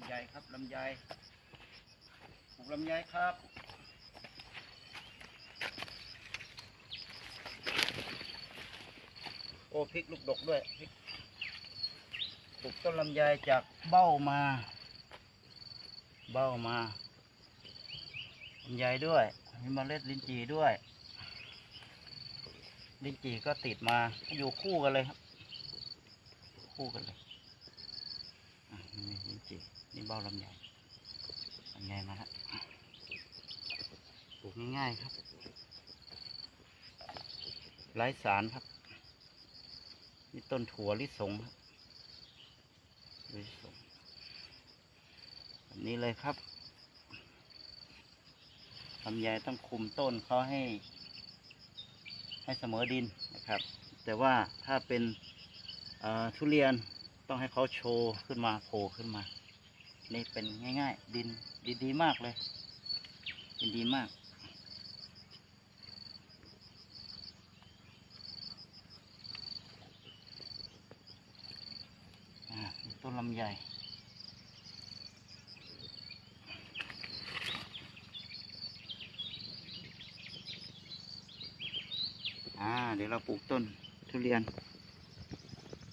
ำไยครับลำไยปลูกลำไยครับโอ้พริกลูกดกด้วยพริกปลูกต้นลำไยจากเบ้ามา เบ้ามาลำไยด้วยมีเมล็ดลิ้นจี่ด้วยลิ้นจี่ก็ติดมาอยู่คู่กันเลยครับ คู่กันเลย นี่ลิ้นจี่นี่เบ้าลำไยลำไยมาฮะปลูกง่ายๆครับไร้สารครับ นี่ต้นถั่วลิสงครับลิสงแบบนี้เลยครับลำไยต้องคุมต้นเขาให้ ให้เสมอดินนะครับ แต่ว่าถ้าเป็นทุเรียน ต้องให้เขาโชว์ขึ้นมาโผล่ขึ้นมา นี่เป็นง่าย ๆ ดินดินดีมากเลย ดินดีมาก ต้นลำไยอ่า เดี๋ยวเราปลูกต้นทุเรียน